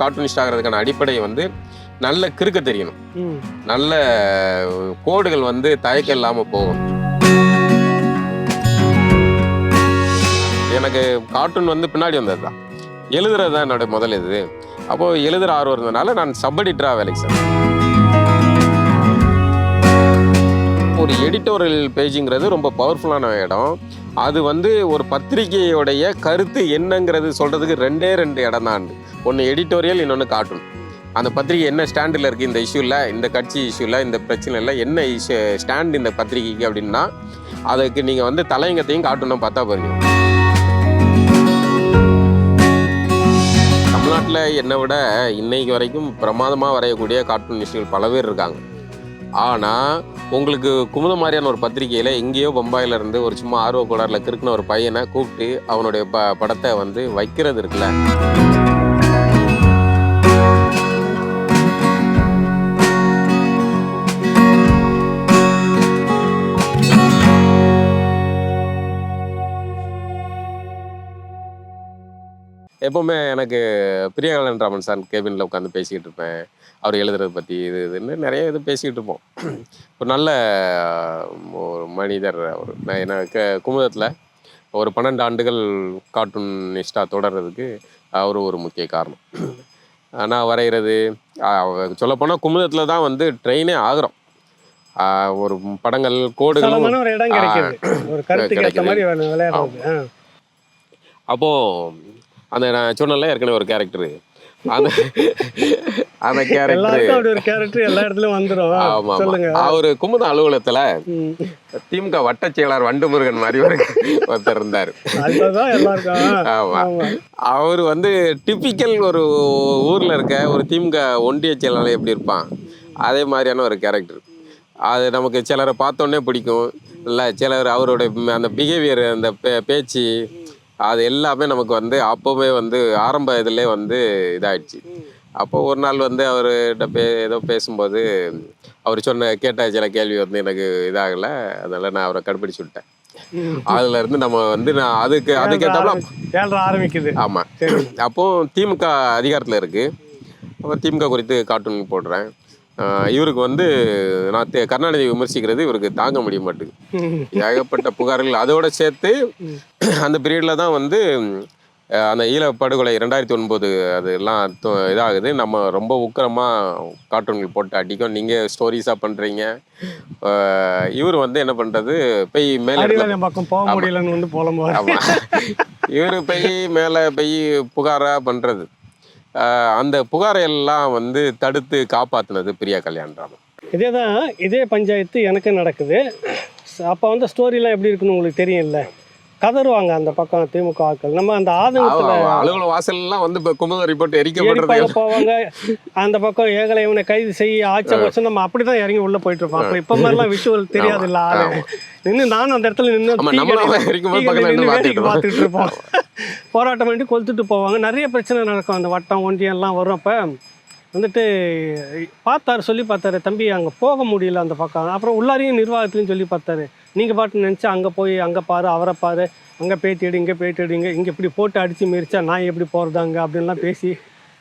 Cartoonist ஆகிறதுக்கான அடிப்படை வந்து நல்ல கிறுக்க தெரியணும். நல்ல கோடுகள் வந்து தயக்கம் இல்லாம போகும். எனக்கு கார்ட்டூன் வந்து பின்னாடி வந்தது தான் எழுதுறது தான் என்னோட முதல் இது. அப்போ எழுதுற ஆர்வம் இருந்ததுனால நான் சப் எடிட்டரா வேலைக்கு சார் ஒரு எடிட்டோரியல் பேஜுங்கிறது ரொம்ப பவர்ஃபுல்லான இடம். அது வந்து ஒரு பத்திரிகையோடைய கருத்து என்னங்கிறது சொல்கிறதுக்கு ரெண்டே ரெண்டு இடம் தான். ஒன்று எடிட்டோரியல் இன்னொன்று கார்ட்டூன் அந்த பத்திரிகை என்ன ஸ்டாண்டில் இருக்குது இந்த இஷ்யூவில் இந்த கட்சி இஷ்யூவில் இந்த பிரச்சனையில் என்ன இஷ்யூ ஸ்டாண்ட் இந்த பத்திரிகைக்கு அப்படின்னா அதுக்கு நீங்கள் வந்து தலையங்கத்தையும் கார்ட்டூனும் பார்த்தா போகிறீங்க தமிழ்நாட்டில் என்னை விட இன்னைக்கு வரைக்கும் பிரமாதமாக வரையக்கூடிய கார்ட்டூனிஸ்டுகள் பல பேர் இருக்காங்க. ஆனால் உங்களுக்கு குமுத மாதிரியான ஒரு பத்திரிகையில் எங்கேயோ பம்பாயில இருந்து ஒரு சும்மா ஆர்வ கோளாறுல கிருக்குன ஒரு பையனை கூப்பிட்டு அவனுடைய ப படத்தை வந்து வைக்கிறது இருக்குல்ல? எப்போவுமே எனக்கு பிரியகாலன் ராமன் சார் கேபினில் உட்காந்து பேசிக்கிட்டு இருப்பேன். அவர் எழுதுறதை பற்றி இது இதுன்னு நிறைய இது பேசிக்கிட்டு இருப்போம். ஒரு நல்ல ஒரு மனிதர் அவர். நான் எனக்கு குமுதத்தில் ஒரு பன்னெண்டு ஆண்டுகள் கார்ட்டூனிஸ்டாக தொடர்றதுக்கு அவர் ஒரு முக்கிய காரணம். நான் வரைகிறது சொல்லப்போனால் குமுதத்தில் தான் வந்து ட்ரெயினே ஆகுறோம். ஒரு படங்கள் இடம் கிடைக்குது. ஒரு அந்த நான் சொன்னல ஏற்கனவே ஒரு கேரக்டர் அந்த அந்த கேரக்டர் எல்லா இடத்துலயும் வந்துரும். ஆ, ஆமா அவரு குமுத அலுவலகத்துல. திமுக வட்டச் செயலாளர் வண்டுமுருகன் மாதிரி ஒரு ஒருத்தர் இருந்தாரு. ஆமா. அவர் வந்து டிபிக்கல் ஒரு ஊர்ல இருக்க ஒரு திமுக ஒன்றிய செயலாளர் எப்படி இருப்பான்? அதே மாதிரியான ஒரு கேரக்டர் அது நமக்கு சிலரை பார்த்தோன்னே பிடிக்கும். இல்லை சிலர் அவரோட அந்த பிஹேவியர் அந்த பேச்சு அது எல்லாமே நமக்கு வந்து அப்போவே வந்து ஆரம்ப இதிலே வந்து இதாயிடுச்சு. அப்போ ஒரு நாள் வந்து அவர்கிட்ட பே ஏதோ பேசும்போது அவர் சொன்ன கேட்ட சில கேள்வி வந்து எனக்கு இதாகலை. அதனால நான் அவரை கடுப்பிடிச்சு விட்டேன். அதுல இருந்து நம்ம வந்து நான் அதுக்கு அதுக்கேற்றாப்புல ஏழ்ரை ஆரம்பிக்குது. ஆமாம் அப்போ திமுக அதிகாரத்தில் இருக்கு. அப்போ திமுக குறித்து கார்ட்டூன் போடுறேன். இவருக்கு வந்து நான் கருணாநிதி விமர்சிக்கிறது இவருக்கு தாங்க முடிய மாட்டேங்குது. ஏகப்பட்ட புகார்கள். அதோட சேர்த்து அந்த பீரியடில் தான் வந்து அந்த ஈழ படுகொலை ரெண்டாயிரத்தி ஒன்பது அதெல்லாம் இதாகுது. நம்ம ரொம்ப உக்கிரமாக கார்ட்டூன்கள் போட்டு அடிக்கும். நீங்கள் ஸ்டோரிஸாக பண்ணுறீங்க இவர் வந்து என்ன பண்ணுறது போய் மேலே போக முடியலன்னு வந்து ஆமா. இவர் போய் மேலே போய் புகாரா பண்றது. ஆஹ் அந்த புகாரை எல்லாம் வந்து தடுத்து காப்பாற்றினது பிரியா கல்யாண்ராமன் இதே தான் இதே பஞ்சாயத்து எனக்கு நடக்குது. அப்போ வந்து ஸ்டோரிலாம் எப்படி இருக்குன்னு உங்களுக்கு தெரியும்ல? கதறுவாங்க அந்த பக்கம் திமுக ஆட்கள். நம்ம அந்த ஆதங்கத்தில் அலுவலக வாசல்லாம் வந்து இப்போ குமுத ரிப்போர்ட் எரிக்கப்படுறது போவாங்க. அந்த பக்கம் ஏகலை இவனை கைது செய்ய ஆட்சி வருஷம் நம்ம அப்படிதான் இறங்கி உள்ள போயிட்டு இருப்போம். அப்ப இப்ப மாதிரிலாம் விஷுவல் தெரியாது இல்ல ஆளு நின்று நானும் அந்த இடத்துல நின்று வேடிக்கை பார்த்துட்டு இருப்போம். போராட்டம் பண்ணிட்டு கொளுத்துட்டு போவாங்க. நிறைய பிரச்சனை நடக்கும். அந்த வட்டம் ஒன்றியம் எல்லாம் வரும் அப்ப வந்துட்டு பார்த்தாரு சொல்லி பார்த்தாரு தம்பி அங்கே போக முடியல அந்த பக்கம். அப்புறம் உள்ளாரையும் நிர்வாகத்துலையும் சொல்லி பார்த்தாரு. நீங்கள் பாட்டு நினச்சி அங்கே போய் அங்கே பாரு அவரை பாரு. அங்கே பேட்டி எடு இங்கே பேட்டி எடுங்க இங்கே இப்படி போட்டு அடித்து மிரிச்சா நான் எப்படி போகிறது அங்கே? அப்படின்லாம் பேசி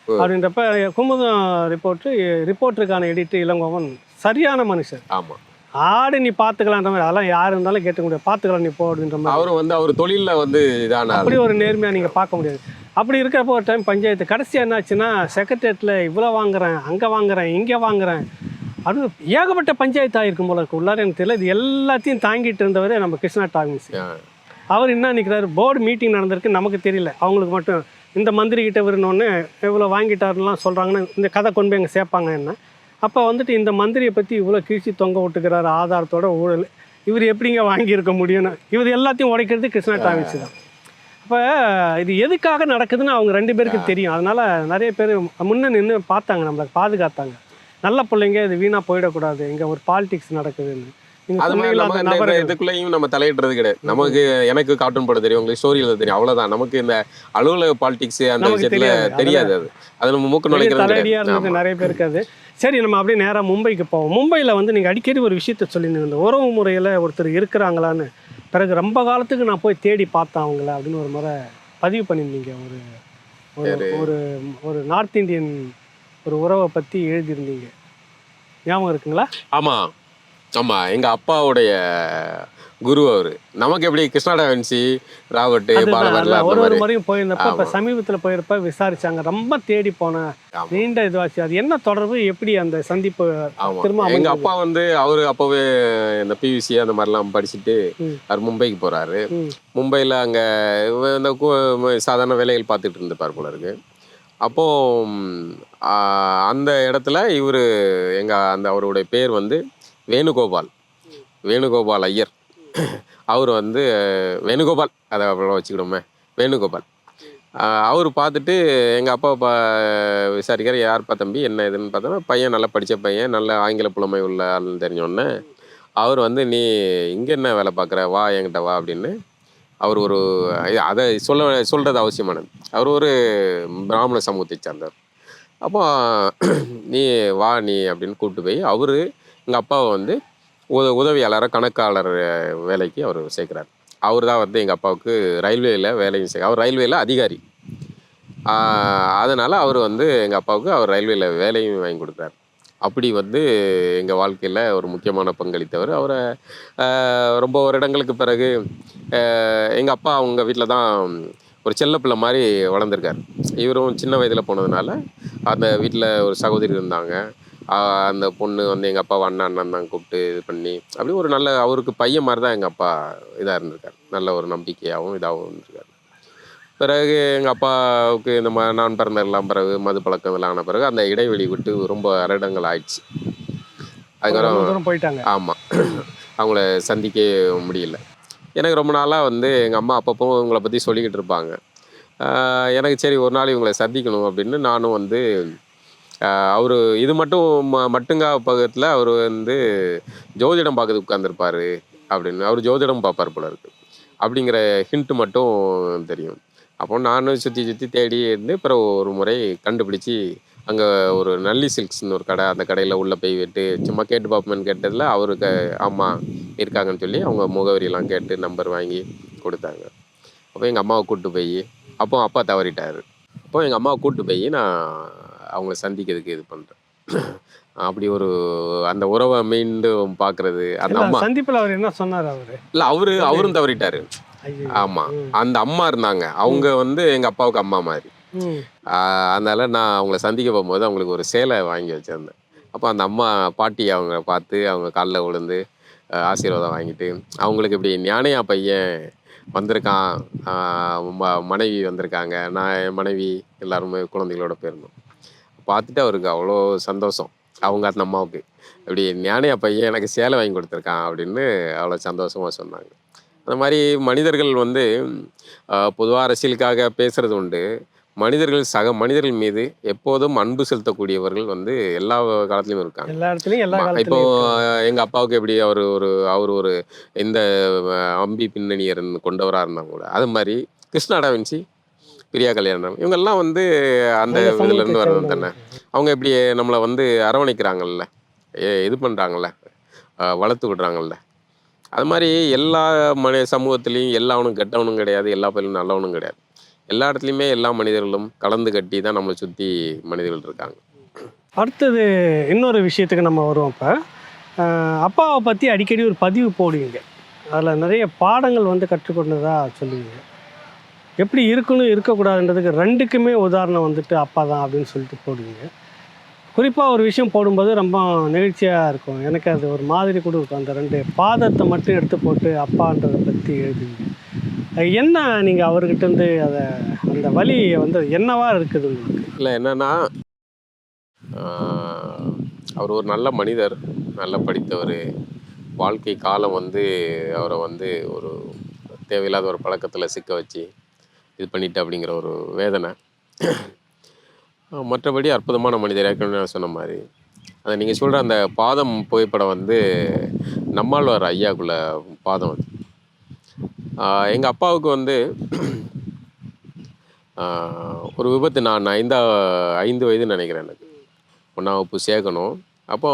அப்படின்றப்ப குமுதம் ரிப்போர்ட்டு ரிப்போர்ட்டருக்கான எடிட்டர் இளங்கோவன் சரியான மனுஷன். ஆமா. ஆடு நீ பார்த்துக்கலான்ற மாதிரி அதெல்லாம் யார் இருந்தாலும் கேட்க முடியாது. பார்த்துக்கலாம் நீ போ அப்படின்ற மாதிரி. அவரும் வந்து அவர் தொழில்ல வந்து இதான. அப்படி ஒரு நேர்மையாக நீங்கள் பார்க்க முடியாது. அப்படி இருக்கிறப்போ ஒரு டைம் பஞ்சாயத்து கடைசி என்னாச்சுன்னா செக்ரட்டேரியட்டில் இவ்வளோ வாங்குறேன் அங்கே வாங்குறேன் இங்கே வாங்குறேன். அது ஏகப்பட்ட பஞ்சாயத்து ஆகிருக்கும் போல இருக்கு. உள்ளார எனக்கு தெரியல. இது எல்லாத்தையும் தாங்கிட்டு இருந்தவரே நம்ம கிருஷ்ணா டாமிஸ். அவர் என்ன நிற்கிறாரு போர்டு மீட்டிங் நடந்திருக்கு. நமக்கு தெரியல. அவங்களுக்கு மட்டும் இந்த மந்திரி கிட்ட விருந்தோடனே இவ்வளோ வாங்கிட்டாருலாம் சொல்கிறாங்கன்னு இந்த கதை கொண்டு போய் அங்கே சேர்ப்பாங்க என்ன? அப்போ வந்துட்டு இந்த மந்திரியை பற்றி இவ்வளோ கீழ்ச்சி தொங்க விட்டுக்கிறாரு ஆதாரத்தோட ஊழல். இவர் எப்படிங்க வாங்கியிருக்க முடியும்னு? இவர் எல்லாத்தையும் உடைக்கிறது கிருஷ்ணா டாமிஸ் தான். அப்போ இது எதுக்காக நடக்குதுன்னு அவங்க ரெண்டு பேருக்கு தெரியும். அதனால நிறைய பேர் முன்ன நின்று பார்த்தாங்க நம்மளை பாதுகாத்தாங்க. நல்ல பிள்ளைங்க இது வீணாக போயிடக்கூடாது. இங்கே ஒரு பாலிடிக்ஸ் நடக்குதுன்னு. நீங்க இதுக்குள்ளேயும் நம்ம தலையிடுறது கிடையாது. நமக்கு எனக்கு கார்ட்டூன் போட தெரியும் உங்களுக்கு ஸ்டோரி எழுத தெரியும். அவ்வளவுதான். நமக்கு இந்த அலுவலக பாலிடிக்ஸ் அந்த விஷயத்துல தெரியாது. அது அது. நம்ம மூக்கு நுழைக்கிறது. நிறைய பேருக்கு அது. சரி நம்ம அப்படியே நேராக மும்பைக்கு போவோம். மும்பையில் வந்து நீங்கள் அடிக்கடி ஒரு விஷயத்த சொல்லியிருந்தீங்க. இந்த உறவு முறையில் ஒருத்தர் இருக்கிறாங்களான்னு. பிறகு ரொம்ப காலத்துக்கு நான் போய் தேடி பார்த்தேன் அவங்கள அப்படின்னு ஒரு முறை பதிவு பண்ணியிருந்தீங்க. ஒரு ஒரு ஒரு ஒரு நார்த் இந்தியன் ஒரு உறவை பற்றி எழுதியிருந்தீங்க. ஞாபகம் இருக்குங்களா? ஆமாம் ஆமாம் எங்கள் அப்பாவுடைய குரு அவர் நமக்கு எப்படி கிருஷ்ணாடா வென்சி அதான். அந்த ஒரு ஒரு முறையும் போயிருந்தப்ப இப்போ. சமீபத்தில் போயிருப்ப விசாரிச்சாங்க ரொம்ப தேடி போனேன். நீண்ட இதுவாச்சு அது என்ன தொடர்பு எப்படி அந்த சந்திப்பு திரும்ப எங்கள்? அப்பா வந்து அவர் அப்போவே இந்த பியூசி அந்த மாதிரிலாம் படிச்சுட்டு. அவர் மும்பைக்கு போகிறாரு ம். மும்பையில் அங்கே இந்த சாதாரண வேலைகள் பார்த்துட்டு இருந்திருப்பார் போல இருக்கு அப்போது அந்த இடத்துல இவர் எங்கள் அந்த அவருடைய பேர் வந்து வேணுகோபால் வேணுகோபால் ஐயர் அவர் வந்து வேணுகோபால் அதை அப்புறம் வச்சுக்கிடுமே வேணுகோபால். அவர் பார்த்துட்டு எங்கள் அப்பா பா விசாரிக்கிற யார்ப்பா தம்பி என்ன இதுன்னு பார்த்தோன்னா பையன் நல்லா படித்த பையன் நல்ல ஆங்கில புலமை உள்ள ஆள்னு தெரிஞ்சோடனே அவர் வந்து நீ இங்கே என்ன வேலை பார்க்குற? வா என்கிட்ட வா அப்படின்னு. அவர் ஒரு அதை சொல்ல சொல்கிறது அவசியமானது. அவர் ஒரு பிராமண சமூகத்தை சார்ந்தவர். அப்போ நீ வா நீ அப்படின்னு கூப்பிட்டு போய் அவர் எங்கள் அப்பாவை வந்து உத உதவியாளராக கணக்காளர் வேலைக்கு அவர் சேர்க்குறாரு. அவர் தான் வந்து எங்கள் அப்பாவுக்கு ரயில்வேயில் வேலையும் சேர்க்க அவர் ரயில்வேயில் அதிகாரி. அதனால் அவர் வந்து எங்கள் அப்பாவுக்கு அவர் ரயில்வேயில் வேலையும் வாங்கி கொடுக்குறாரு. அப்படி வந்து எங்கள் வாழ்க்கையில் ஒரு முக்கியமான பங்களித்தவர். அவரை ரொம்ப வருடங்களுக்கு பிறகு எங்கள் அப்பா அவங்க வீட்டில் தான் ஒரு செல்லப்பிள்ளை மாதிரி வளர்ந்துருக்கார். இவரும் சின்ன வயதில் போனதுனால அந்த வீட்டில் ஒரு சகோதரி இருந்தாங்க. அந்த பொண்ணு வந்து எங்கள் அப்பாவை அண்ணன் அண்ணன் தான் கூப்பிட்டு இது பண்ணி அப்படி ஒரு நல்ல அவருக்கு பையன் மாதிரி தான் எங்கள் அப்பா இதாக இருந்திருக்கார். நல்ல ஒரு நம்பிக்கையாகவும் இதாகவும் இருந்திருக்கார். பிறகு எங்கள் அப்பாவுக்கு இந்த மா நான் பிறந்தெல்லாம் பிறகு மது பழக்கம் இதெல்லாம் ஆன பிறகு அந்த இடைவெளி விட்டு ரொம்ப வருடங்கள் ஆயிடுச்சு. அதுக்கப்புறம் போயிட்டாங்க. ஆமாம் அவங்கள சந்திக்க முடியல. எனக்கு ரொம்ப நாளாக வந்து எங்கள் அம்மா அப்பப்போ இவங்களை பற்றி சொல்லிக்கிட்டு இருப்பாங்க. எனக்கு சரி ஒரு நாள் இவங்களை சந்திக்கணும் அப்படின்னு நானும் வந்து அவர் இது மட்டும் ம மட்டுங்கா பக்கத்தில் அவர் வந்து ஜோதிடம் பார்க்கறதுக்கு உட்காந்துருப்பாரு அப்படின்னு. அவர் ஜோதிடம் பார்ப்பார் போல இருக்கு. அப்படிங்கிற ஹிண்ட் மட்டும் தெரியும். அப்போ நானும் சுற்றி சுற்றி தேடி இருந்து அப்புறம் ஒரு முறை கண்டுபிடிச்சி அங்கே ஒரு நல்லி சில்க்ஸ்னு ஒரு கடை அந்த கடையில் உள்ளே போய் விட்டு சும்மா கேட்டு பார்ப்போமேன்னு கேட்டதில் அவருக்கு ஆமாம் இருக்காங்கன்னு சொல்லி அவங்க முகவரியெல்லாம் கேட்டு நம்பர் வாங்கி கொடுத்தாங்க. அப்போ எங்கள் அம்மாவை கூப்பிட்டு போய் அப்போ அப்பா தவறிட்டார். அப்போ எங்கள் அம்மாவை கூப்பிட்டு போய் நான் அவங்கள சந்திக்கிறதுக்கு இது பண்ணுறேன் அப்படி ஒரு அந்த உறவை மீண்டும் பார்க்கறது அந்த அம்மா சந்திப்புல அவர் என்ன சொன்னார் அவரு? இல்லை அவரு அவரும் தவறிட்டாரு. ஆமாம் அந்த அம்மா இருந்தாங்க. அவங்க வந்து எங்கள் அப்பாவுக்கு அம்மா மாதிரி. அதனால நான் அவங்கள சந்திக்க போகும்போது அவங்களுக்கு ஒரு சேலை வாங்கி வச்சிருந்தேன். அப்போ அந்த அம்மா பாட்டி அவங்க பார்த்து அவங்க காலில் விழுந்து ஆசீர்வாதம் வாங்கிட்டு அவங்களுக்கு இப்படி ஞானையா பையன் வந்திருக்கான் மனைவி வந்திருக்காங்க. நான் என் மனைவி எல்லாருமே குழந்தைகளோட போயிருந்தோம். பார்த்துட்டு அவருக்கு அவ்வளோ சந்தோஷம். அவங்க அந்த அம்மாவுக்கு. இப்படி ஞானையா பையன் எனக்கு சேலை வாங்கி கொடுத்துருக்கான் அப்படின்னு அவ்வளோ சந்தோஷமாக சொன்னாங்க. அந்த மாதிரி மனிதர்கள் வந்து பொதுவாக அரசியலுக்காக பேசுறது உண்டு. மனிதர்கள் சக மனிதர்கள் மீது எப்போதும் அன்பு செலுத்தக்கூடியவர்கள் வந்து எல்லா காலத்துலயும் இருக்காங்க. எல்லா இடத்துலயும் எல்லா. இப்போ காலத்துலயும் எங்க அப்பாவுக்கு எப்படி அவர் ஒரு அவர் ஒரு இந்த அம்பி பின்னணியை இருந்து கொண்டவராக இருந்தாங்க கூட அது மாதிரி கிருஷ்ணா டாவின்சி பிரியா கல்யாணம். இவங்கெல்லாம் வந்து அந்த அந்த சமூகத்தை இதுல இருந்து வரது தானே. அவங்க இப்படி நம்மளை வந்து அரவணைக்கிறாங்கல்ல. இது பண்றாங்கல்ல. அஹ், வளர்த்து விடுறாங்கல்ல. அது மாதிரி எல்லா மனி சமூகத்துலேயும் எல்லாவனும் கெட்டவனும் கிடையாது. எல்லா பயிலும் நல்லவனும் கிடையாது. எல்லா இடத்துலையுமே எல்லா மனிதர்களும் கலந்து கட்டி தான் நம்மளை சுற்றி மனிதர்கள் இருக்காங்க. அடுத்தது இன்னொரு விஷயத்துக்கு நம்ம வருவோம் இப்போ. அப்பாவை பற்றி அடிக்கடி ஒரு பதிவு போடுவீங்க. அதில் நிறைய பாடங்கள் வந்து கற்றுக்கொண்டதா சொல்லுவீங்க. எப்படி இருக்கணும் இருக்கக்கூடாதுன்றதுக்கு ரெண்டுக்குமே உதாரணம் வந்துட்டு அப்பா தான் அப்படின்னு சொல்லிட்டு போடுவீங்க. குறிப்பாக ஒரு விஷயம் போடும்போது ரொம்ப நெகிழ்ச்சியாக இருக்கும். எனக்கு அது ஒரு மாதிரி கூட இருக்கும். அந்த ரெண்டு பாதத்தை மட்டும் எடுத்து போட்டு அப்பான்றதை பற்றி எழுதுவீங்க. என்ன நீங்கள் அவர்கிட்டருந்து அதை அந்த வழி வந்து என்னவா இருக்குது உங்களுக்கு? இல்லை என்னன்னா அவர் ஒரு நல்ல மனிதர் நல்ல படித்தவர். வாழ்க்கை காலம் வந்து அவரை வந்து ஒரு தேவையில்லாத ஒரு பழக்கத்தில் சிக்க வச்சு இது பண்ணிட்டு அப்படிங்கிற ஒரு வேதனை. மற்றபடி அற்புதமான மனிதர் ஏற்கனவே நான் சொன்ன மாதிரி. அதை நீங்கள் சொல்கிற அந்த பாதம் புகைப்படம் வந்து நம்மாழ்வார் ஐயாக்குள்ள பாதம் அது. எங்கள் அப்பாவுக்கு வந்து ஒரு விபத்து நான் ஐந்தா ஐந்து வயது நினைக்கிறேன் எனக்கு. ஒன்றா வகுப்பு சேர்க்கணும். அப்போ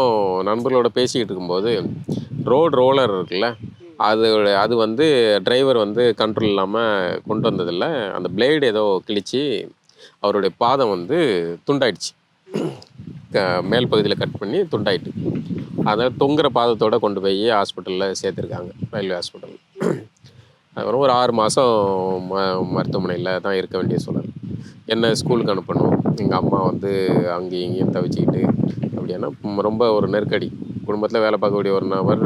நண்பர்களோட பேசிக்கிட்டு இருக்கும்போது ரோடு ரோலர் இருக்குல்ல அது அது வந்து டிரைவர் வந்து கண்ட்ரோல் இல்லாமல் கொண்டு வந்ததில்லை. அந்த பிளேடு ஏதோ கிழிச்சு அவருடைய பாதம் வந்து துண்டாயிடுச்சு. மேல் பகுதியில் கட் பண்ணி துண்டாயிட்டு. அதை தொங்குற பாதத்தோடு கொண்டு போய் ஹாஸ்பிட்டலில் சேர்த்துருக்காங்க ரயில்வே ஹாஸ்பிட்டல் அப்புறம் ஒரு ஆறு மாதம் ம மருத்துவமனையில் தான் இருக்க வேண்டிய சூழல் என்ன ஸ்கூலுக்கு அனுப்பணும்? எங்கள் அம்மா வந்து அங்கேயும் இங்கேயும் தவிச்சிக்கிட்டு அப்படின்னா ரொம்ப ஒரு நெருக்கடி. குடும்பத்தில் வேலை பார்க்கக்கூடிய ஒரு நபர்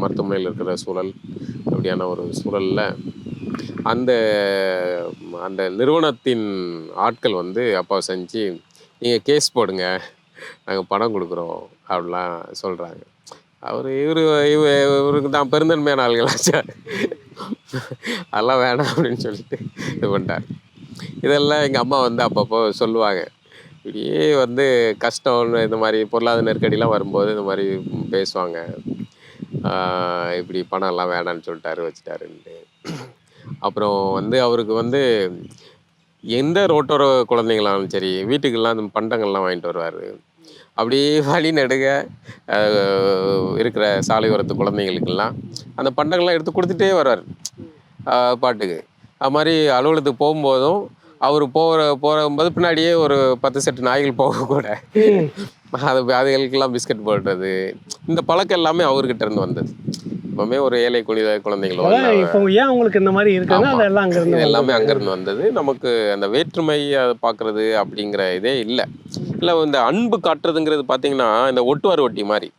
மருத்துவமனையில் இருக்கிற சூழல் அப்படியான ஒரு சூழலில் அந்த அந்த நிறுவனத்தின் ஆட்கள் வந்து அப்பா செஞ்சு நீங்கள் கேஸ் போடுங்க நாங்கள் பணம் கொடுக்குறோம் அப்படிலாம் சொல்கிறாங்க அவர் இவர் இவ இவருக்கு தான் பெருந்தன்மையான ஆளுங்களாச்சா அதெல்லாம் வேணாம் அப்படின்னு சொல்லிட்டு இது பண்ணிட்டார். இதெல்லாம் எங்கள் அம்மா வந்து அப்பப்போ சொல்லுவாங்க. இப்படியே வந்து கஷ்டம் இந்த மாதிரி பொருளாதார நெருக்கடிலாம் வரும்போது இந்த மாதிரி பேசுவாங்க. இப்படி பணம்லாம் வேணான்னு சொல்லிட்டாரு வச்சுட்டாருன்ட்டு. அப்புறம் வந்து அவருக்கு வந்து எந்த ரோட்டோர குழந்தைங்களாலும் சரி வீட்டுக்கெல்லாம் அந்த பண்டங்கள்லாம் வாங்கிட்டு வருவார். அப்படியே வழி நடுக இருக்கிற சாலையோரத்து குழந்தைங்களுக்கெல்லாம் அந்த பண்டங்கள்லாம் எடுத்து கொடுத்துட்டே வர்றார் பாட்டுக்கு. அது மாதிரி அலுவலகத்துக்கு போகும்போதும் அவர் போகிற போகும்போது பின்னாடியே ஒரு பத்து செட்டு நாய்கள் போக கூட. அது அதுகளுக்கெல்லாம் பிஸ்கட் போடுறது. இந்த பழக்கம் எல்லாமே அவர்கிட்ட இருந்து வந்தது. எப்பவுமே ஒரு ஏழை குழந்தை குழந்தைங்களோ அதான் இல்ல இப்போ ஏன் உங்களுக்கு இந்த மாதிரி இருக்குங்க. அதெல்லாம் அங்க இது இருந்து எல்லாமே அங்கேருந்து வந்தது. நமக்கு அந்த வேற்றுமை அதை பார்க்கறது அப்படிங்கிற இதே இல்லை. இல்லை இந்த அன்பு காட்டுறதுங்கிறது பார்த்தீங்கன்னா இந்த ஒட்டுவார் ஒட்டி மாதிரி.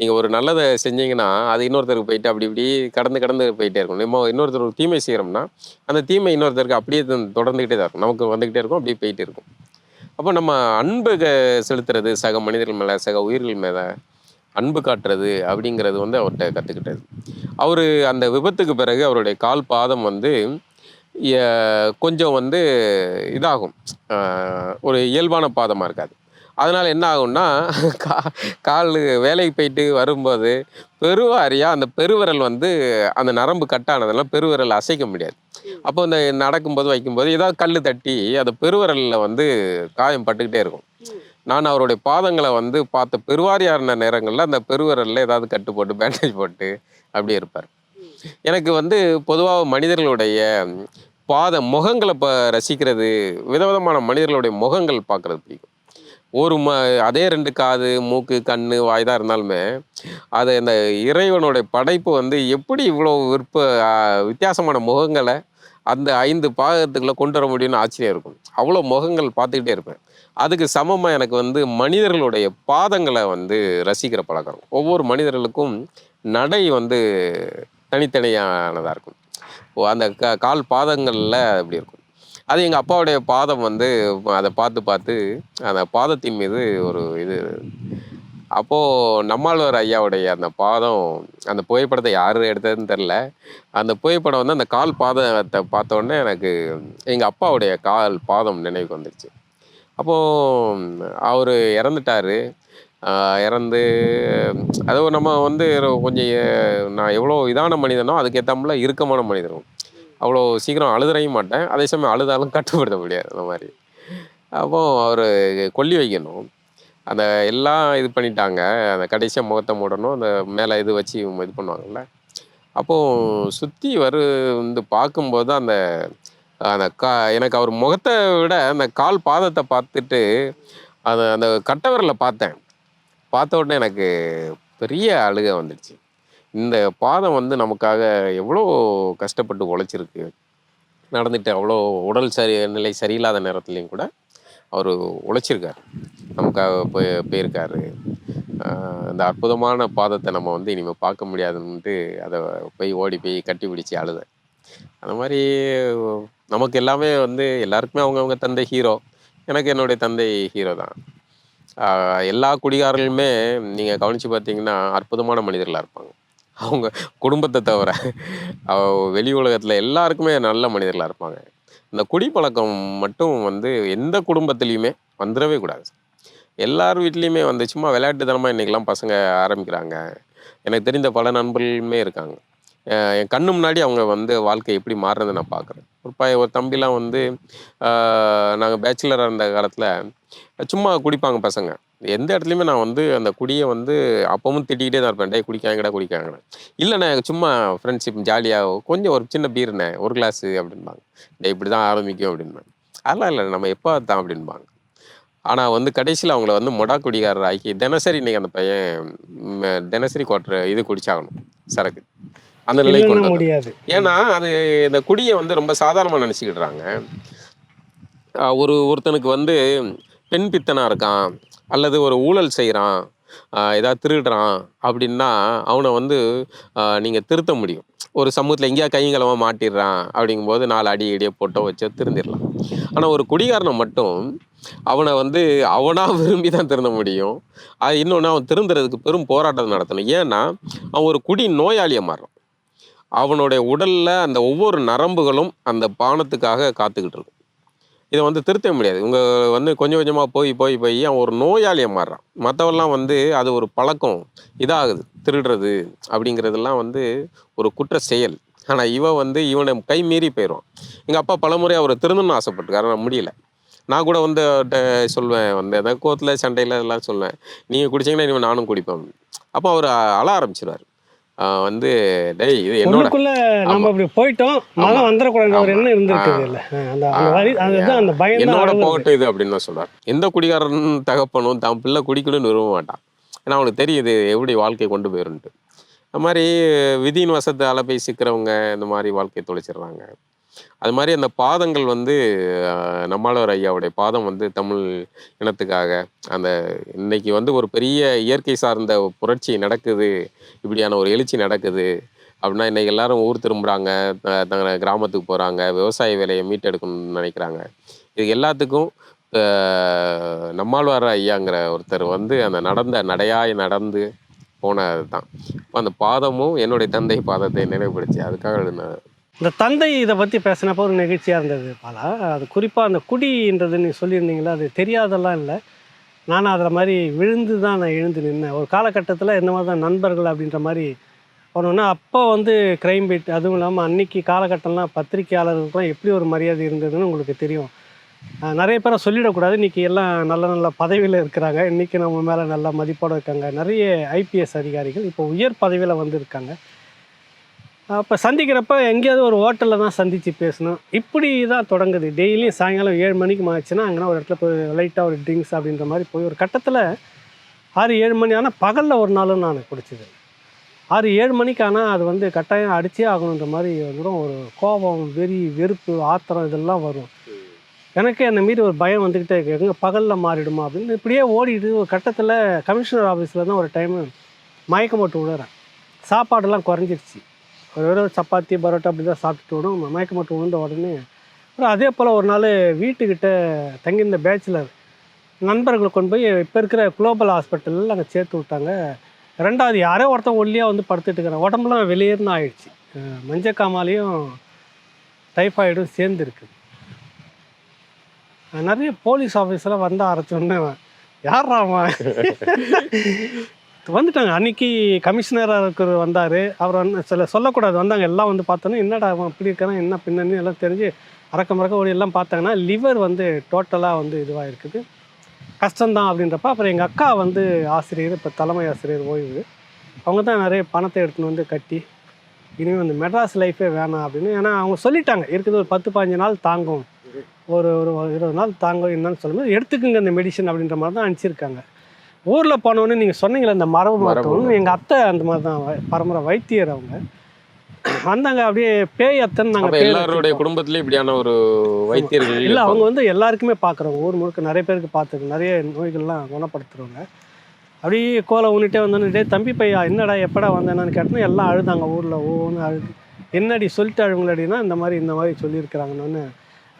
நீங்கள் ஒரு நல்லதை செஞ்சீங்கன்னா அது இன்னொருத்தருக்கு போயிட்டு அப்படி இப்படி கடந்து கடந்து போயிட்டே இருக்கும். நம்ம இன்னொருத்தர் ஒரு தீமை செய்கிறோம்னா அந்த தீமை இன்னொருத்தருக்கு அப்படியே தொடர்ந்துக்கிட்டே தான் இருக்கும். நமக்கு வந்துக்கிட்டே இருக்கும் அப்படியே போயிட்டே இருக்கும். அப்போ நம்ம அன்பு செலுத்துறது சக மனிதர்கள் மேலே சக உயிர்கள் மேலே அன்பு காட்டுறது அப்படிங்கிறது வந்து அவர்கிட்ட கற்றுக்கிட்டது அவர் அந்த விபத்துக்கு பிறகு அவருடைய கால் பாதம் வந்து கொஞ்சம் வந்து இதாகும். ஒரு இயல்பான பாதமாக இருக்காது. அதனால் என்ன ஆகும்னா கா கால் வேலைக்கு போயிட்டு வரும்போது பெருவாரியாக அந்த பெருவிரல் வந்து அந்த நரம்பு கட்டானதுனால பெருவிரல் அசைக்க முடியாது. அப்போ இந்த நடக்கும்போது வைக்கும்போது ஏதாவது கல் தட்டி அந்த பெருவிரலில் வந்து காயம் பட்டுக்கிட்டே இருக்கும். நான் அவருடைய பாதங்களை வந்து பார்த்த பெருவாரியான நேரங்களில் அந்த பெருவிரலில் ஏதாவது கட்டு போட்டு பேண்டேஜ் போட்டு அப்படியே இருப்பார். எனக்கு வந்து பொதுவாக மனிதர்களுடைய பாத முகங்களை இப்போ ரசிக்கிறது விதவிதமான மனிதர்களுடைய முகங்கள் பார்க்குறது பிடிக்கும். ஒரு ம அதே ரெண்டு காது மூக்கு கண் வாய் தான் இருந்தாலுமே அது அந்த இறைவனுடைய படைப்பு வந்து எப்படி இவ்வளோ விற்ப வித்தியாசமான முகங்களை அந்த ஐந்து பாகத்துக்குள்ளே கொண்டு வர முடியும்னு ஆச்சரியம் இருக்கும். அவ்வளோ முகங்கள் பார்த்துக்கிட்டே இருப்பேன். அதுக்கு சமமாக எனக்கு வந்து மனிதர்களுடைய பாதங்களை வந்து ரசிக்கிற பழக்கம் ஒவ்வொரு மனிதர்களுக்கும் நடை வந்து தனித்தனியானதாக இருக்கும். ஓ, அந்த க கால் பாதங்களில் அப்படி இருக்கும். அது எங்கள் அப்பாவுடைய பாதம் வந்து அதை பார்த்து பார்த்து அந்த பாதத்தின் மீது ஒரு இது. அப்போது நம்மாழ்வார் ஐயாவுடைய அந்த பாதம் அந்த புகைப்படத்தை யார் எடுத்ததுன்னு தெரில அந்த புகைப்படம் வந்து அந்த கால் பாதத்தை பார்த்தோன்னே எனக்கு எங்கள் அப்பாவுடைய கால் பாதம் நினைவுக்கு வந்துடுச்சு அப்போது அவர் இறந்துட்டார். இறந்து அது நம்ம வந்து கொஞ்சம் நான் எவ்வளோ இதான மனிதனோ அதுக்கேற்றாப்புல இறுக்கமான மனிதனும் அவ்வளோ சீக்கிரம் அழுதுறையும் மாட்டேன். அதே சமயம் அழுதாலும் கட்டுப்படுத்த முடியாது அந்த மாதிரி. அப்போ அவர் கொல்லி வைக்கணும். அந்த எல்லாம் இது பண்ணிட்டாங்க. அந்த கடைசியாக முகத்தை மூடணும். அந்த மேலே இது வச்சு இது பண்ணுவாங்கல்ல. அப்போது சுற்றி வரு வந்து பார்க்கும்போது அந்த அந்த கா எனக்கு அவர் முகத்தை விட அந்த கால் பாதத்தை பார்த்துட்டு அந்த அந்த கட்டவரில் பார்த்தேன். பார்த்த உடனே எனக்கு பெரிய அழுகை வந்துடுச்சு. இந்த பாதம் வந்து நமக்காக எவ்வளோ கஷ்டப்பட்டு உழைச்சிருக்கு. நடந்துட்டு அவ்வளோ உடல் சரி நிலை சரியில்லாத நேரத்துலையும் கூட அவர் உழைச்சிருக்காரு. நமக்காக போய் போயிருக்காரு. அந்த அற்புதமான பாதத்தை நம்ம வந்து இனிமேல் பார்க்க முடியாதுன்ட்டு அதை போய் ஓடி போய் கட்டி பிடிச்சி அழுதேன் அந்த மாதிரி நமக்கு எல்லாமே வந்து எல்லாருக்குமே அவங்கவுங்க தந்தை ஹீரோ. எனக்கு என்னுடைய தந்தை ஹீரோ தான். எல்லா குடிகாரர்களுமே நீங்கள் கவனித்து பார்த்தீங்கன்னா அற்புதமான மனிதர்களாக இருப்பாங்க. அவங்க குடும்பத்தை தவிர அவ- வெளி உலகத்தில் எல்லாருக்குமே நல்ல மனிதர்களாக இருப்பாங்க. இந்த குடிப்பழக்கம் மட்டும் வந்து எந்த குடும்பத்துலேயுமே வந்துடவே கூடாது. எல்லார் வீட்லேயுமே வந்து சும்மா விளையாட்டுத்தனமாக இன்றைக்கெலாம் பசங்க ஆரம்பிக்கிறாங்க. எனக்கு தெரிந்த பல நண்பர்களுமே இருக்காங்க. என் கண்ணு முன்னாடி அவங்க வந்து வாழ்க்கை எப்படி மாறுறதை நான் பார்க்குறேன் ஒரு பைய ஒரு தம்பிலாம் வந்து நாங்கள் பேச்சுலராக இருந்த காலத்தில் சும்மா குடிப்பாங்க பசங்க. எந்த இடத்துலையுமே நான் வந்து அந்த குடியை வந்து அப்பவும் திட்டிக்கிட்டே தான் இருப்பேன். டேய் குடிக்காங்கடா குடிக்காங்கடா. இல்லைண்ணே சும்மா ஃப்ரெண்ட்ஷிப் ஜாலியாக கொஞ்சம் ஒரு சின்ன பீருண்ணே ஒரு கிளாஸு அப்படின்பாங்க டேய் இப்படி தான் ஆரம்பிக்கும் அப்படின்பாங்க அதெல்லாம் இல்லை நம்ம எப்போ தான் அப்படின்பாங்க ஆனால் வந்து கடைசியில் அவங்கள வந்து மொடா குடிகாரர் ஆக்கி தினசரி இன்னைக்கு அந்த பையன் தினசரி குவார்டர் இது குடிச்சாகணும் சரக்கு. அந்த இல்லைன்னு கொண்டு. முடியாது. ஏன்னா அது இந்த குடியை வந்து ரொம்ப சாதாரணமாக நினச்சிக்கிடுறாங்க. ஒரு ஒருத்தனுக்கு வந்து பெண் பித்தனா இருக்கான் அல்லது ஒரு ஊழல் செய்கிறான் ஏதாவது திருடுறான் அப்படின்னா அவனை வந்து நீங்கள் திருத்த முடியும். ஒரு சமூகத்தில் எங்கேயா கைங்களமாக மாட்டிடுறான் அப்படிங்கும்போது நாலு அடி அடியை போட்டோ வச்சு திருந்திடலாம். ஆனால் ஒரு குடிகாரனை மட்டும் அவனை வந்து அவனாக விரும்பி தான் திருந்த முடியும். அது இன்னொன்று அவன் திருந்துறதுக்கு பெரும் போராட்டம் நடத்தணும். ஏன்னா அவன் ஒரு குடி நோயாளியை மாறுறான். அவனுடைய உடலில் அந்த ஒவ்வொரு நரம்புகளும் அந்த பானத்துக்காக காத்துக்கிட்டு இருக்கும். இதை வந்து திருத்த முடியாது. இவங்க வந்து கொஞ்சம் கொஞ்சமாக போய் போய் போய் அவன் ஒரு நோயாளியை மாறுறான். மற்றவெல்லாம் வந்து அது ஒரு பழக்கம் இதாகுது. திருடுறது அப்படிங்கிறதெல்லாம் வந்து ஒரு குற்ற செயல். ஆனால் இவன் வந்து இவனை கை மீறி போயிடுவான். எங்கள் அப்பா பலமுறை அவரை திருந்தணும்னு ஆசைப்பட்டுருக்காரு நான் முடியல. நான் கூட வந்து அவர்கிட்ட சொல்வேன் வந்து எதாவது கோத்தில் சண்டையில் எல்லாம் சொல்லுவேன். நீங்கள் குடிச்சீங்கன்னா இனிமேல் நானும் குடிப்பேன். அப்போ அவர் அழ ஆரம்பிச்சிருவார். வந்து டேய் இது என்னோட உள்ளுக்குள்ள நம்ம அப்படி போயிட்டோம் மகன் வந்துடக்கூடாது ஒரு. எண்ணம் இருந்திருக்குது இல்ல. அந்த அந்த வரி அதுதான் அந்த பயம் என்னோட போகட்டும் இது அப்படின்னு தான் சொல்றார். எந்த குடிகாரன் தகப்பனும் தான் பிள்ளை குடிக்கணும்னு விரும்ப மாட்டான். ஏன்னா அவனுக்கு தெரியுது எப்படி வாழ்க்கை கொண்டு போயிருன்ட்டு. அது மாதிரி விதியின் வசத்தால் போய் சிக்கிறவங்க இந்த மாதிரி வாழ்க்கையை தொலைச்சிடுறாங்க. அது மாதிரி அந்த பாதங்கள் வந்து அஹ், நம்மாழ்வார் ஐயாவுடைய பாதம் வந்து தமிழ் இனத்துக்காக அந்த இன்னைக்கு வந்து ஒரு பெரிய இயற்கை சார்ந்த புரட்சி நடக்குது இப்படியான ஒரு எழுச்சி நடக்குது அப்படின்னா இன்றைக்கி எல்லாரும் ஊர் திரும்புகிறாங்க தங்க கிராமத்துக்கு போகிறாங்க விவசாய வேலையை மீட்டெடுக்கணும்னு நினைக்கிறாங்க. இது எல்லாத்துக்கும் நம்மாழ்வார நம்மாழ்வார் ஐயாங்கிற ஒருத்தர் வந்து அந்த நடந்த நடையாய் நடந்து போனது தான் அந்த பாதமும் என்னுடைய தந்தை பாதத்தை நினைவுபடுத்தி அதுக்காக நான் இந்த தந்தை இதை பற்றி பேசினப்போ ஒரு நிகழ்ச்சியாக இருந்தது பாலா. அது குறிப்பாக அந்த குடின்றது நீ சொல்லியிருந்தீங்களா அது தெரியாதெல்லாம் இல்லை. நானும் அதில் மாதிரி விழுந்து தான் நான் எழுந்து நின்னேன். ஒரு காலகட்டத்தில் இந்த மாதிரி தான் நண்பர்கள் அப்படின்ற மாதிரி போனோன்னா அப்போ வந்து கிரைம் பீட் அதுவும் இல்லாமல் அன்னைக்கு காலகட்டம்லாம் பத்திரிக்கையாளர்களுக்குலாம் எப்படி ஒரு மரியாதை இருந்ததுன்னு உங்களுக்கு தெரியும். நிறைய பேரை சொல்லிடக்கூடாது. இன்றைக்கி எல்லாம் நல்ல நல்ல பதவியில் இருக்கிறாங்க. இன்றைக்கி நம்ம மேலே நல்ல மதிப்போடு இருக்காங்க. நிறைய ஐபிஎஸ் அதிகாரிகள் இப்போ உயர் பதவியில் வந்திருக்காங்க. அப்போ சந்திக்கிறப்ப எங்கேயாவது ஒரு ஹோட்டலில் தான் சந்தித்து பேசணும். இப்படி தான் தொடங்குது. டெய்லியும் சாயங்காலம் ஏழு மணிக்கு மாச்சுன்னா அங்கேனா ஒரு இடத்துல போய் லைட்டாக ஒரு ட்ரிங்க்ஸ் அப்படின்ற மாதிரி போய் ஒரு கட்டத்தில் ஆறு ஏழு மணி ஆனால் பகலில் ஒரு நாளும் நான் குடிச்சது. ஆறு ஏழு மணிக்கு ஆனால் அது வந்து கட்டாயம் அடிச்சே ஆகணுன்ற மாதிரி வந்துடும் ஒரு கோபம் வெறி வெறுப்பு ஆத்திரம் இதெல்லாம் வரும். எனக்கு என்னை மீறி ஒரு பயம் வந்துக்கிட்டே இருக்கு. எங்கே பகலில் மாறிடுமா அப்படின்னு. இப்படியே ஓடிட்டு ஒரு கட்டத்தில் கமிஷனர் ஆஃபீஸில் தான் ஒரு டைமு மயக்கம் போட்டு விடுறேன் சாப்பாடெல்லாம் குறைஞ்சிருச்சு. வெறும் சப்பாத்தி பரோட்டா அப்படி தான் சாப்பிட்டுட்டு விடும் மயக்க மட்டும் விழுந்த உடனே அப்புறம் அதே போல் ஒரு நாள் வீட்டுக்கிட்ட தங்கியிருந்த பேச்சுலர் நண்பர்களை கொண்டு போய் இப்போ இருக்கிற குளோபல் ஹாஸ்பிட்டலில் அங்கே சேர்த்து விட்டாங்க. ரெண்டாவது யாரோ ஒருத்தன் ஒல்லியாக வந்து படுத்துட்டு இருக்கிறான். உடம்புலாம் வெளியேறுனு ஆயிடுச்சு. மஞ்சக்காமாலையும் டைஃபாய்டும் சேர்ந்துருக்கு. நிறைய போலீஸ் ஆஃபீஸில் வந்து ஆரம்பிச்சோடனே யார் அவன்? வந்துட்டாங்க. அன்னைக்கு கமிஷனராக இருக்கிற வந்தார். அவர் வந்து சில சொல்லக்கூடாது. வந்தாங்க. எல்லாம் வந்து பார்த்தோன்னா என்னடா அவன் இப்படி இருக்கானா? என்ன பின்னணி எல்லாம் தெரிஞ்சு அறக்க மறக்க ஓடி எல்லாம் பார்த்தாங்கன்னா லிவர் வந்து டோட்டலாக வந்து இதுவாக இருக்குது கஷ்டம்தான் அப்படின்றப்ப அப்புறம் எங்கள் அக்கா வந்து ஆசிரியர் இப்போ தலைமை ஆசிரியர் ஓய்வு. அவங்க தான் நிறைய பணத்தை எடுத்துன்னு வந்து கட்டி இனிமேல் வந்து மெட்ராஸ் லைஃபே வேணாம் அப்படின்னு. ஏன்னா அவங்க சொல்லிட்டாங்க. இருக்குது ஒரு பத்து பதினஞ்சு நாள் தாங்கும். ஒரு ஒரு இருபது நாள் தாங்கும் என்னன்னு சொல்லும்போது எடுத்துக்குங்க இந்த மெடிசன் அப்படின்ற மாதிரி தான் அனுப்பிச்சிருக்காங்க. ஊரில் போனோடனே நீங்கள் சொன்னீங்களே இந்த மரபு. மருத்துவம். எங்கள் அத்தை அந்த மாதிரி தான் பரம்பரை வைத்தியர் அவங்க. வந்தாங்க அப்படியே பேய் அத்தைன்னு நாங்கள் எல்லாருடைய குடும்பத்திலயும் இப்படியான ஒரு வைத்தியர்கள் இல்லை. அவங்க வந்து எல்லாருக்குமே பார்க்குறவங்க ஊர் முழுக்க நிறைய பேருக்கு பார்த்துருக்கு நிறைய நோய்கள்லாம் குணப்படுத்துகிறவங்க அப்படியே கோலை ஊனிட்டே வந்தோன்னு தம்பி பையா என்னடா எப்படா வந்தேன்னு கேட்டோன்னா எல்லாம் அழுதாங்க. ஊரில் ஒவ்வொன்று அழுது. என்னடி சொல்லிட்டு அழுங்களடினா இந்த மாதிரி இந்த மாதிரி சொல்லியிருக்கிறாங்கன்னு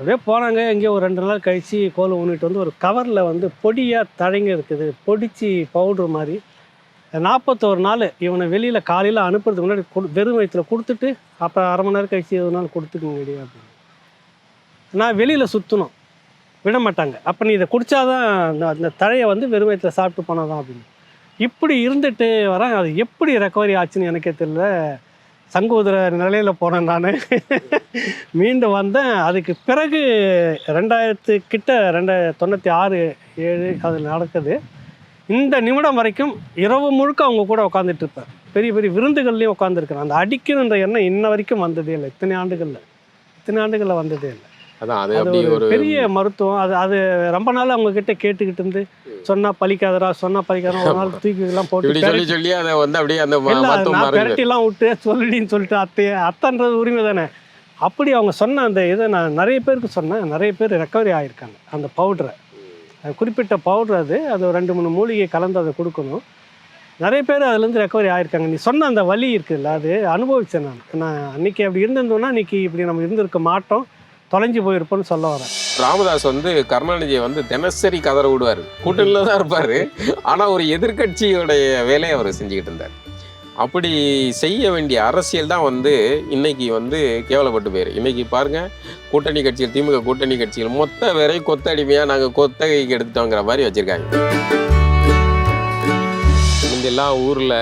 அப்படியே போனாங்க எங்கேயோ ஒரு ரெண்டு நாள் கழித்து கோல் ஊனிட்டு வந்து ஒரு கவரில் வந்து பொடியாக தழைங்க இருக்குது. பொடிச்சு பவுட்ரு மாதிரி. நாற்பத்தோரு நாள் இவனை வெளியில் காலையில் அனுப்புறதுக்கு முன்னாடி கொடு வெறும் வயிற்றுல கொடுத்துட்டு அப்புறம் அரை மணி நேரம் கழிச்சு ஒரு நாள் கொடுத்துக்குங்கடி அப்படின்னு. நான் வெளியில் சுற்றணும் விட மாட்டாங்க. அப்போ நீ இதை குடித்தாதான் அந்த அந்த தழையை வந்து வெறும் வயிற்றுல சாப்பிட்டு போனாதான் அப்படின்னு. இப்படி இருந்துட்டு வரேன் அது எப்படி ரெக்கவரி ஆச்சுன்னு எனக்கே தெரியல. சங்கோதர நிலையில் போனேன் நான். மீண்டு வந்தேன். அதுக்கு பிறகு ரெண்டாயிரத்து கிட்ட ரெண்டாயிரத்தி தொண்ணூற்றி ஆறு ஏழு அதில் நடக்குது. இந்த நிமிடம் வரைக்கும் இரவு முழுக்க அவங்க கூட உட்காந்துட்டு இருப்பேன். பெரிய பெரிய விருந்துகள்லையும் உட்காந்துருக்கிறேன் அந்த அடிக்கணுன்ற எண்ணம் இன்ன வரைக்கும் வந்ததே இல்லை. இத்தனை ஆண்டுகளில். இத்தனை ஆண்டுகளில் வந்ததே இல்லை. அது ஒரு பெரிய மருத்துவம். அது அது ரொம்ப நாள் அவங்க கிட்ட கேட்டுக்கிட்டு இருந்து சொன்னா பலிக்காதடா சொன்னா பலிக்காதடா ஒரு நாள் தூக்கி இதெல்லாம் போட்டு சொல்லி சொல்லி அதை வந்து அப்படியே அந்த ம- இல்ல மருத்துவம் நான் மருந்து பெரட்டிலாம் விட்டு சொல்லிடின்னு சொல்லிட்டு அத்தைய அத்தன்றது உரிமை தானே. அப்படி அவங்க சொன்ன அந்த இதை நான் நிறைய பேருக்கு சொன்னேன். நிறைய பேர் ரெக்கவரி ஆகியிருக்காங்க அந்த பவுடரை குறிப்பிட்ட பவுடர் அது. அது ரெண்டு மூணு மூலிகை கலந்து அதை கொடுக்கணும். நிறைய பேர் அதுலேருந்து ரெக்கவரி ஆகியிருக்காங்க நீ சொன்ன அந்த வலி இருக்குல்ல அது அனுபவிச்சேன் நான். நான் அன்னைக்கு அப்படி இருந்திருந்தோம்னா இன்னைக்கு இப்படி நம்ம இருந்திருக்க மாட்டோம். தொலைஞ்சு போயிருப்போம்னு சொல்ல வரேன். ராமதாஸ் வந்து கருணாநிதியை வந்து தினசரி கதற விடுவார். கூட்டணியில் தான் இருப்பார். ஆனால் ஒரு எதிர்க்கட்சியோடைய வேலையை அவர் செஞ்சுக்கிட்டு இருந்தார். அப்படி செய்ய வேண்டிய அரசியல் தான் வந்து இன்னைக்கு வந்து கேவலப்பட்டு போயிரு. இன்னைக்கு பாருங்க கூட்டணி கட்சிகள் திமுக கூட்டணி கட்சிகள் மொத்த வேறையும் கொத்தடிமையாக நாங்கள் கொத்தகைக்கு எடுத்துட்டோங்கிற மாதிரி வச்சுருக்காங்க. முந்தெல்லாம் ஊரில்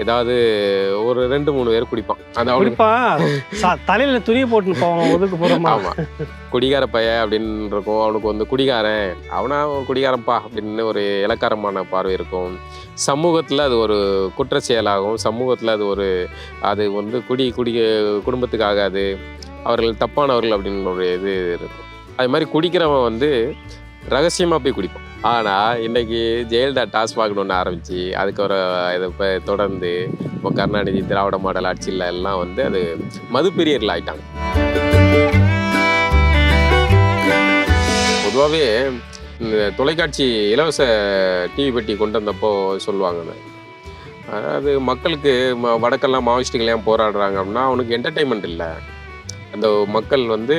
ஏதாவது ஒரு ரெண்டு மூணு பேர் குடிப்பான். அது அவனுக்கு தலையில துணியை போட்டுன்னு போவான் ஒதுக்கு போறோமா ஆமாம் குடிகார பைய அப்படின்னு இருக்கும். அவனுக்கு வந்து குடிகாரன். அவனா ஒரு குடிகாரன்ப்பா அப்படின்னு ஒரு இலக்காரமான பார்வை இருக்கும். சமூகத்தில் அது ஒரு குற்ற செயலாகும் சமூகத்தில் அது ஒரு அது வந்து குடி குடி குடும்பத்துக்கு ஆகாது அவர்கள் தப்பானவர்கள் அப்படின்னு ஒரு இது இருக்கும். அது மாதிரி குடிக்கிறவன் வந்து ரகசியமாக போய் குடிப்போம். ஆனால் இன்னைக்கு ஜெயலலிதா டாஸ்மாக்னு ஒன்று ஆரம்பித்து அதுக்கு ஒரு இதை இப்போ தொடர்ந்து இப்போ கருணாநிதி திராவிட மாடல் ஆட்சியில் எல்லாம் வந்து அது மதுப்பிரியர்கள் ஆகிட்டாங்க ஆயிட்டாங்க. பொதுவாகவே இந்த தொலைக்காட்சி இலவச டிவி பெட்டி கொண்டு வந்தப்போ சொல்லுவாங்க அதாவது மக்களுக்கு வடக்கெல்லாம் மாவோயிஸ்ட்டுகள் ஏன் போராடுறாங்க அப்படின்னா அவனுக்கு என்டர்டெயின்மெண்ட் இல்லை. அந்த மக்கள் வந்து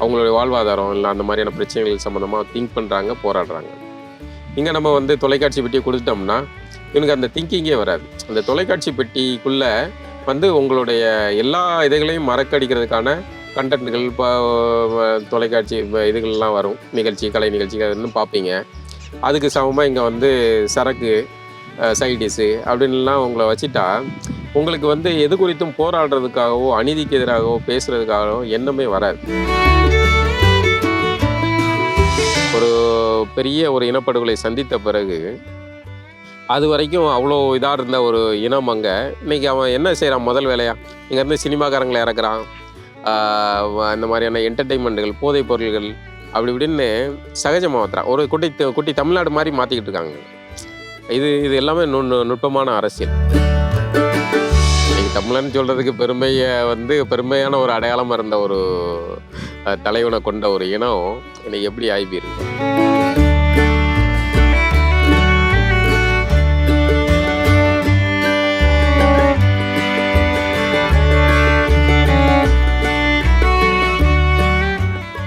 அவங்களுடைய வாழ்வாதாரம் இல்லை அந்த மாதிரியான பிரச்சனைகள் சம்மந்தமாக திங்க் பண்ணுறாங்க போராடுறாங்க. இங்கே நம்ம வந்து தொலைக்காட்சி பெட்டியை கொடுத்துட்டோம்னா இவனுக்கு அந்த திங்கிங்கே வராது. அந்த தொலைக்காட்சி பெட்டிக்குள்ளே வந்து உங்களுடைய எல்லா இதுகளையும் மறக்கடிக்கிறதுக்கான கண்டென்ட்கள் இப்போ தொலைக்காட்சி இதுகள்லாம் வரும். நிகழ்ச்சி கலை நிகழ்ச்சி இன்னும் பார்ப்பீங்க. அதுக்கு சமமாக இங்கே வந்து சரக்கு சைடிஸு அப்படின்லாம் உங்களை வச்சுட்டா உங்களுக்கு வந்து எது குறித்தும் போராடுறதுக்காகவோ அநீதிக்கு எதிராகவோ பேசுகிறதுக்காகவோ எண்ணமே வராது. ஒரு பெரிய ஒரு இனப்படுகொலை சந்தித்த பிறகு அது வரைக்கும் அவ்வளோ இதாக இருந்த ஒரு இனம் அங்கே இன்றைக்கி அவன் என்ன செய்கிறான் முதல் வேலையாக இங்கேருந்து சினிமாக்காரங்களை இறக்குறான். இந்த மாதிரியான என்டர்டெயின்மெண்ட்டுகள் போதைப் பொருள்கள் அப்படி இப்படின்னு சகஜமாக மாற்றுறான் ஒரு குட்டி த- குட்டி தமிழ்நாடு மாதிரி மாற்றிக்கிட்டு இருக்காங்க. இது இது எல்லாமே நுண் நுட்பமான அரசியல். தமிழன் சொல்கிறதுக்கு பெருமையை வந்து பெருமையான ஒரு அடையாளமாக இருந்த ஒரு தலைவனை கொண்ட ஒரு இனம் இன்னைக்கு எப்படி ஆகிப்பிருக்கு